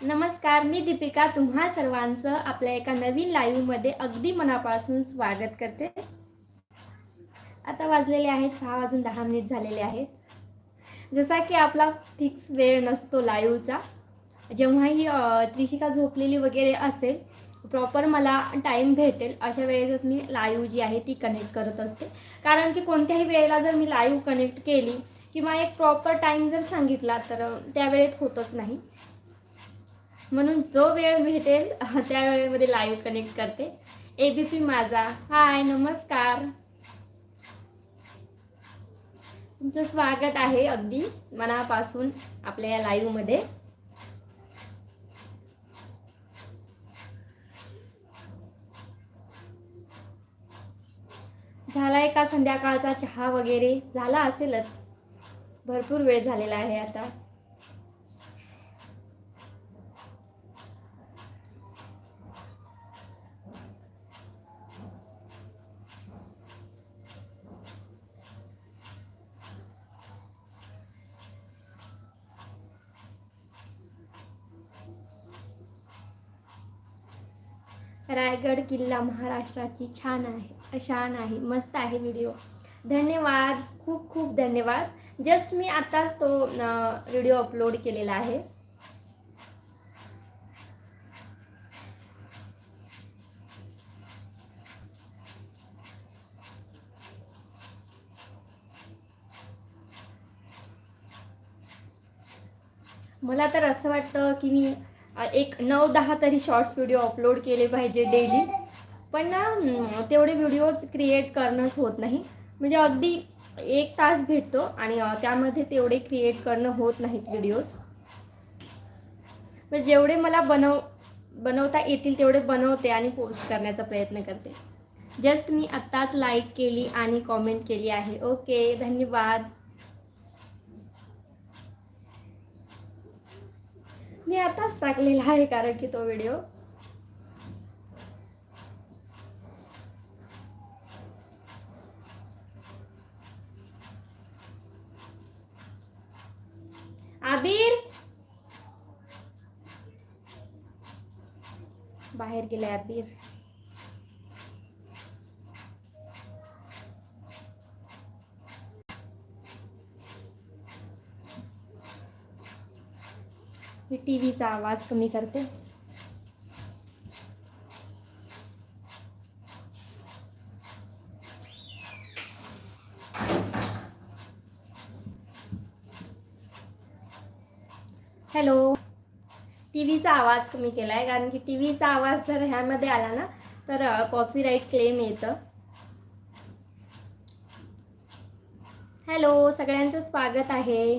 नमस्कार मी दीपिका. तुम्हा सर्वांचं आपल्या एका नवीन लाईव्हमध्ये अगदी मनापासून स्वागत करते. आता वाजलेले आहेत सहा वाजून दहा मिनिट झालेले आहेत. जसा की आपला फिक्स वेळ नसतो लाईव्हचा जेव्हाही त्रिशिका झोपलेली वगैरे असेल प्रॉपर मला टाईम भेटेल. अशा वेळेसच मी लाईव्ह जी आहे ती कनेक्ट करत असते. कारण की कोणत्याही वेळेला जर मी लाईव्ह कनेक्ट केली किंवा एक प्रॉपर टाईम जर सांगितला तर त्यावेळेत त्या वेळेत होतच नाही. म्हणून जो वेळ भेटेल त्या वेळेमध्ये लाईव्ह कनेक्ट करते. ए बी पी माझा. हाय नमस्कार. तुमचं स्वागत आहे अगदी मनापासून आपल्या या लाईव्हमध्ये झालाय का संध्याकाळचा चहा वगैरे? झाला असेलच. भरपूर वेळ झालेला आहे आता. रायगड किल्ला महाराष्ट्राची छान आहे शान आहे मस्त आहे व्हिडिओ धन्यवाद खूप खूप धन्यवाद. जस्ट मी आताच तो व्हिडिओ अपलोड केलेला आहे. मला तर असं वाटतं की मी एक नऊ दहा तरी शॉर्ट्स व्हिडिओ अपलोड केले पाहिजे डेली पण ना तेवढे व्हिडिओज क्रिएट करणंच होत नाही. म्हणजे अगदी एक तास भेटतो आणि त्यामध्ये तेवढे क्रिएट करणं होत नाहीत व्हिडिओज म्हणजे मग जेवढे मला बनव बनवता येतील तेवढे बनवते आणि पोस्ट करण्याचा प्रयत्न करते. जस्ट मी आत्ताच लाईक केली आणि कॉमेंट केली आहे. ओके धन्यवाद. मी आताच टाकलेला आहे कारण की तो व्हिडिओ. आबिर! बाहेर गेलाय आबिर. मी टी व्हीचा आवाज कमी करते. हॅलो. टी व्हीचा आवाज कमी केला आहे कारण की टी व्हीचा आवाज जर ह्यामध्ये आला ना तर कॉपीराईट क्लेम येतं. हॅलो सगळ्यांचं स्वागत आहे.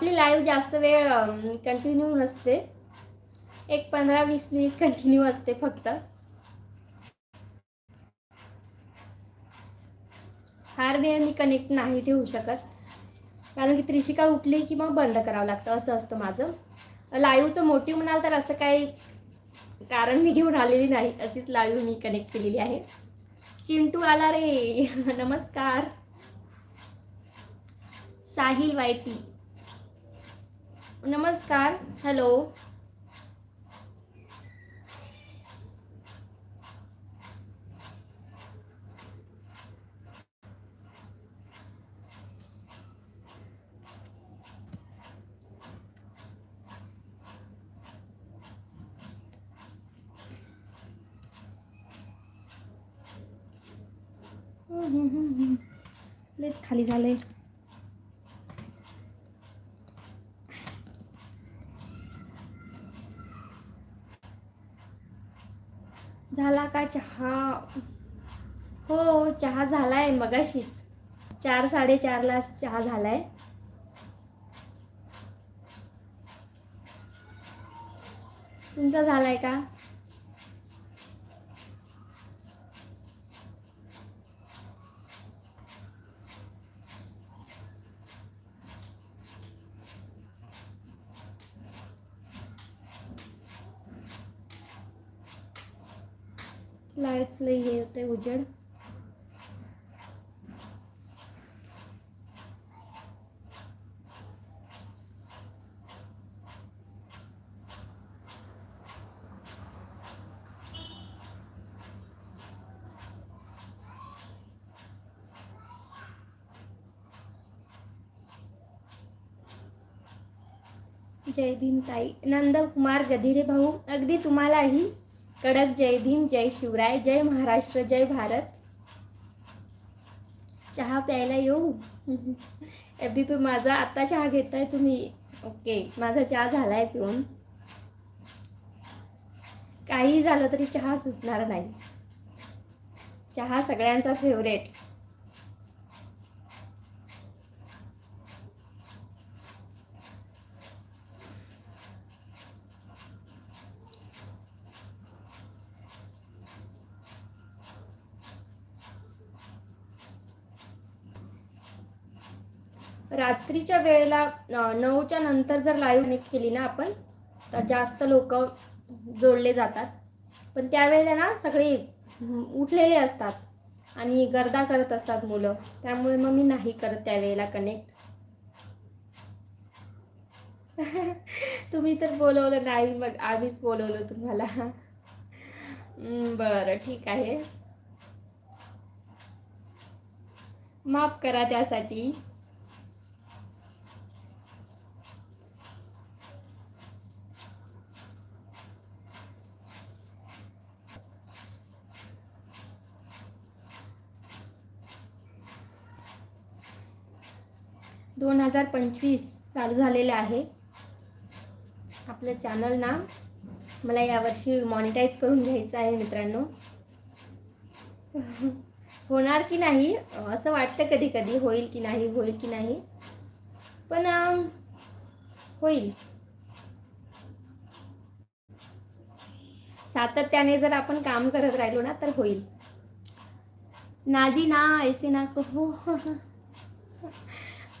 आपली लाईव्ह जास्त वेळ कंटिन्यू नसते. एक पंधरा वीस मिनिट कंटिन्यू असते फक्त. फार वेळ मी कनेक्ट नाही ठेवू शकत. कारण की त्रिशिका उठली की मग बंद करावं लागतं असं असतं माझं. लाईव्हचं मोटिव्ह म्हणाल तर असं काही कारण मी घेऊन आलेली नाही अशीच लाईव्ह मी कनेक्ट केलेली आहे. चिंटू आला रे नमस्कार. साहिल वायटी. नमस्कार हेलो लेच खाली झाले. चहा. हो चहा झालाय मगाशीच. चार साडेचारला चहा झालाय. तुमचा झालाय का? करते उजेड? जय भीमताई. नंदकुमार गधिरे भाऊ अगदी तुम्हालाही कडक जय भीम जय शिवराय जय महाराष्ट्र जय भारत. चहा प्यायला येऊ? एफ बी पी माझा आत्ता चहा घेताय तुम्ही. ओके माझा चहा झालाय पिऊन. काही झालं तरी चहा सुटणार नाही. चहा सगळ्यांचा फेवरेट रात्रीच्या वेळेला नऊच्या नंतर जर लाईव्ह कनेक्ट केली ना आपण तर जास्त लोक जोडले जातात. पण त्यावेळेला ना सगळे उठलेले असतात आणि गर्दा करत असतात मुलं. त्यामुळे मग मी नाही करत त्यावेळेला कनेक्ट तुम्ही तर बोलवलं नाही मग आम्हीच बोलवलं तुम्हाला. बरं ठीक आहे. माफ करा त्यासाठी. दोन हजार पंचवीस चालू झालेलं आहे. आपलं चॅनल ना मला यावर्षी मॉनिटाईज करून घ्यायचं आहे मित्रांनो. होणार की नाही असं वाटतं कधी कधी होईल की नाही होईल की नाही. पण होईल. सातत्याने जर आपण काम करत राहिलो ना तर होईल. नाजी ना ऐसे ना कहो.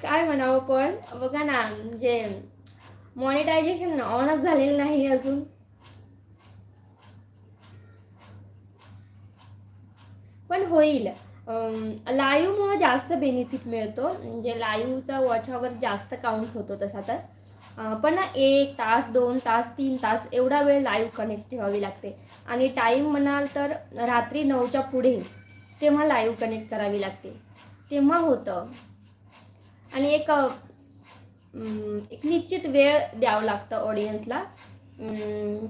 काय म्हणावं पण? बघा ना म्हणजे मॉनिटायझेशन ऑनच झालेलं नाही अजून. पण होईल. लाईव्हमुळं जास्त बेनिफिट मिळतो. म्हणजे लाईव्हचा वॉचावर जास्त काउंट होतो तसा तर. पण ना एक तास दोन तास तीन तास एवढा वेळ लाईव्ह कनेक्ट ठेवावी लागते. आणि टाईम म्हणाल तर रात्री नऊच्या पुढे तेव्हा लाईव्ह कनेक्ट करावी लागते. तेव्हा होतं. आणि एक एक निश्चित वेळ द्यावं लागतं ऑडियन्सला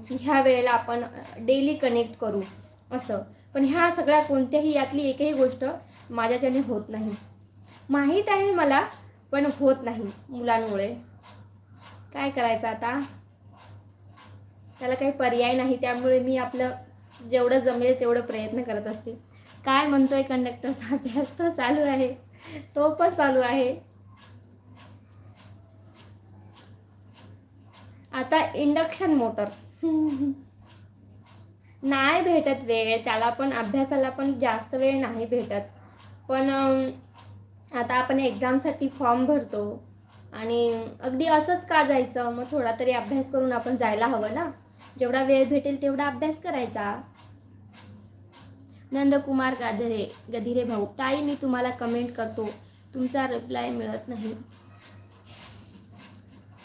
की ह्या वेळेला आपण डेली कनेक्ट करू असं. पण ह्या सगळ्या कोणत्याही यातली एकही गोष्ट माझ्याच्याने होत नाही. माहीत आहे मला पण होत नाही मुलांमुळे. काय करायचं आता? त्याला काही पर्याय नाही त्यामुळे मी आपलं जेवढं जमेल तेवढं प्रयत्न करत असते. काय म्हणतोय कंडक्टरचा अभ्यास तो चालू आहे. तो पण चालू आहे. आता इंडक्शन मोटर नाही भेटत वेळ त्याला पण अभ्यासाला पण जास्त वेळ नाही भेटत. पण आता आपण एक्झामसाठी फॉर्म भरतो आणि अगदी असंच का जायचं? मग थोडा तरी अभ्यास करून आपण जायला हवं ना? जेवढा वेळ भेटेल तेवढा अभ्यास करायचा. नंदकुमार गाधरे गधिरे भाऊ ताई मी तुम्हाला कमेंट करतो. तुमचा रिप्लाय मिळत नाही.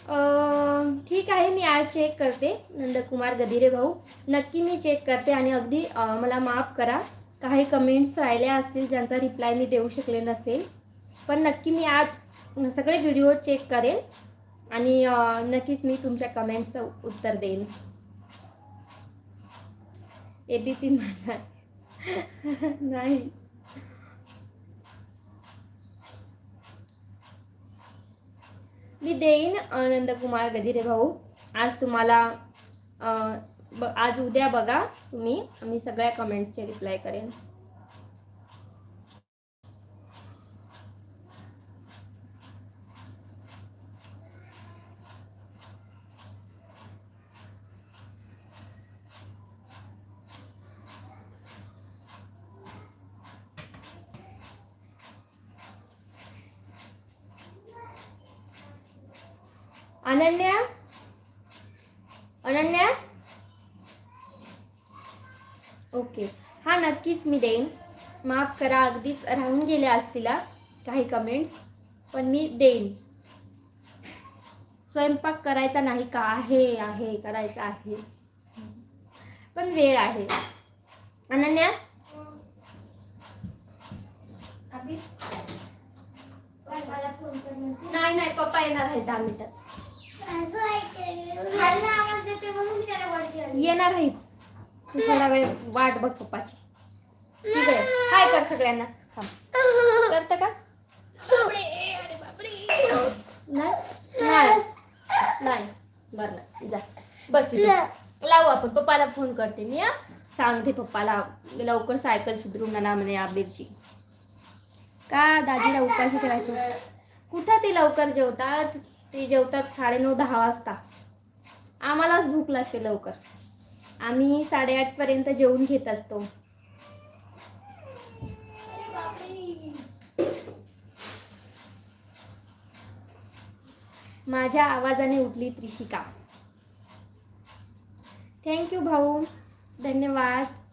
ठीक आहे मी आज चेक करते. नंदकुमार गधिरे भाऊ नक्की मी चेक करते आणि अगदी मला माफ करा. काही कमेंट्स राहिल्या असतील ज्यांचा रिप्लाय मी देऊ शकले नसेल. पण नक्की मी आज सगळे व्हिडिओ चेक करेल आणि नक्कीच मी तुमच्या कमेंट्सचं उत्तर देईन. ए बी पी माझा नाही. मी देईन नंदकुमार गधिरे भाऊ. आज तुम्हाला ब आज उद्या बघा तुम्ही. मी सगळ्या कमेंट्सचे रिप्लाय करेन. अनन्या? अनन्या? ओके. हा नक्कीच मी देईन. माफ करा अगदीच राहून गेल्या असतील काही कमेंट्स पण मी देईन. स्वयंपाक करायचा नाही का? आहे आहे करायचा आहे. पण वेळ आहे. अनन्या? नाही नाही पप्पा येणार आहेत दहा मिनिटात येणार आहे. तू थोडा वेळ वाट बघ पप्पाची. ठीक आहे. हाय कर सगळ्यांना. करत का? नाही? बर नाही. बरं जा. बस लावू आपण. पप्पाला फोन करते मी सांगते पप्पाला. लवकर सायकल सुधरून आणा म्हणे आबेरची का दादीला उपाशी करायचं कुठं ते लवकर जेवतात? ते जेवतात साडेनऊ दहा वाजता. आम्हालाच भूक लागते लवकर. आम्ही साडेआठपर्यंत जेवून घेत असतो. माझ्या आवाजाने उठली त्रिशिका. थँक्यू भाऊ. धन्यवाद.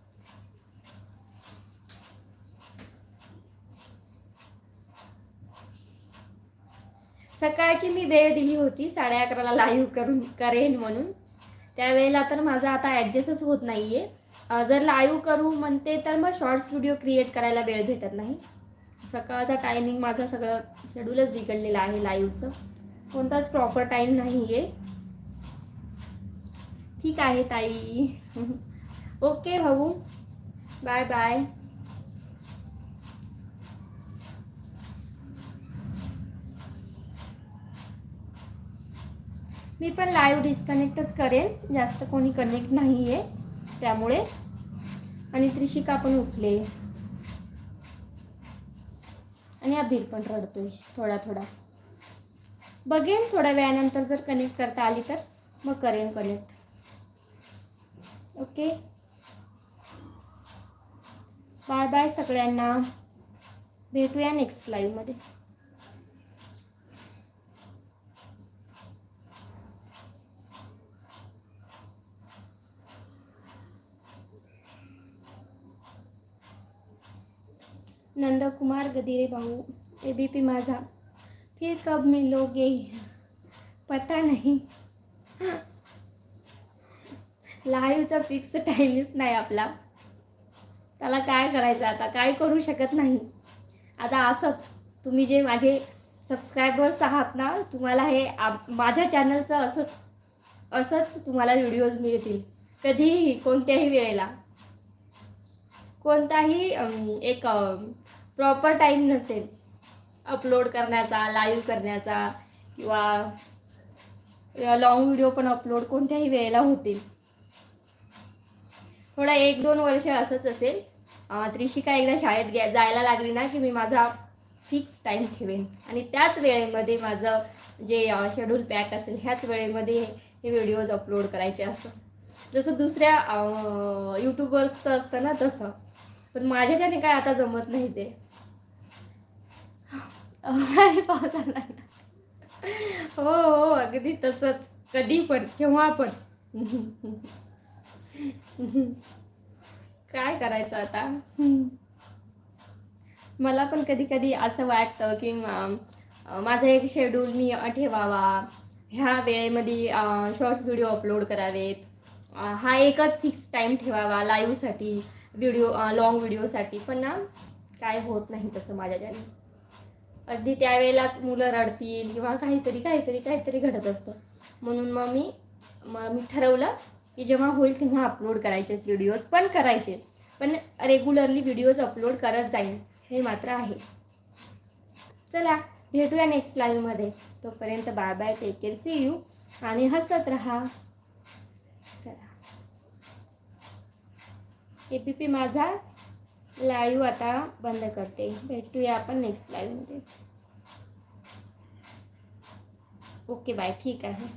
सकाळची मी वेळ दिली होती साडे अकराला लाईव्ह करून करेन म्हणून. त्यावेळेला तर माझा आता ॲडजस्टच होत नाही आहे जर लाईव्ह करू म्हणते तर मग शॉर्ट्स व्हिडिओ क्रिएट करायला वेळ भेटत नाही. सकाळचा टायमिंग माझा सगळं शेड्यूलच बिघडलेलं आहे लाईव्हचं कोणताच प्रॉपर टाईम नाही आहे ठीक आहे ताई. ओके भाऊ. बाय बाय मी पण लाईव्ह डिस्कनेक्टच करेन. जास्त कोणी कनेक्ट नाही आहे त्यामुळे. आणि त्रिशिका पण उठले. आणि अभीर पण रडतोय. थोडा थोडा. बघेन थोड्या वेळानंतर जर कनेक्ट करता आली तर. मग करेन कनेक्ट ओके बाय बाय सगळ्यांना. भेटूया नेक्स्ट लाईव्हमध्ये नंदकुमार गदिरे भाऊ पी माझा. फिर कब मिलोगे? पता नाही. लाईव्हचा फिक्स टाईमच नाही आपला. त्याला काय करायचं आता? काय करू शकत नाही. आता असंच तुम्ही जे माझे सबस्क्रायबर्स आहात ना तुम्हाला हे आप- माझ्या चॅनलचं असंच असंच तुम्हाला व्हिडिओज मिळतील. कधीही कोणत्याही वेळेला. कोणताही एक प्रॉपर टाईम नसेल अपलोड करण्याचा लाईव्ह करण्याचा किंवा लॉंग व्हिडिओ पण अपलोड कोणत्याही वेळेला होतील. थोडा एक दोन वर्ष असंच असेल. त्रिशिका एकदा शाळेत गे जायला लागली ना की मी माझा फिक्स टाईम ठेवेन. आणि त्याच वेळेमध्ये माझं जे शेड्यूल पॅक असेल ह्याच वेळेमध्ये हे व्हिडिओज अपलोड करायचे असं. जसं दुसऱ्या यूट्यूबर्सचं असतं ना तसं. पण माझ्याच्याने काय आता जमत नाही ते. अवकाळी पाऊस आला हो हो अगदी तसंच. कधी पण केव्हा पण. काय करायचं आता? मला पण कधी कधी असं वाटतं की माझं माझा एक शेड्यूल मी ठेवावा. ह्या वेळेमध्ये शॉर्ट्स व्हिडिओ अपलोड करावेत. हा एकच फिक्स टाईम ठेवावा लाईव्हसाठी व्हिडिओ लॉंग व्हिडिओसाठी पण ना काय होत नाही तसं माझ्याच्याने अगदी त्यावेळेलाच मुलं रडतील किंवा काहीतरी काहीतरी काहीतरी घडत असतं. म्हणून मग मी मग मी ठरवलं की जेव्हा होईल तेव्हा अपलोड करायचे व्हिडिओज पण करायचे. पण रेग्युलरली व्हिडिओज अपलोड करत जाईल हे मात्र आहे. चला भेटूया नेक्स्ट लाईव्हमध्ये तोपर्यंत bye bye take care see you आणि हसत राहा. चला. ए पी पी माझा लाईव्ह आता बंद करते. भेटूया आपण नेक्स्ट लाईव्हमध्ये ओके बाय ठीक आहे.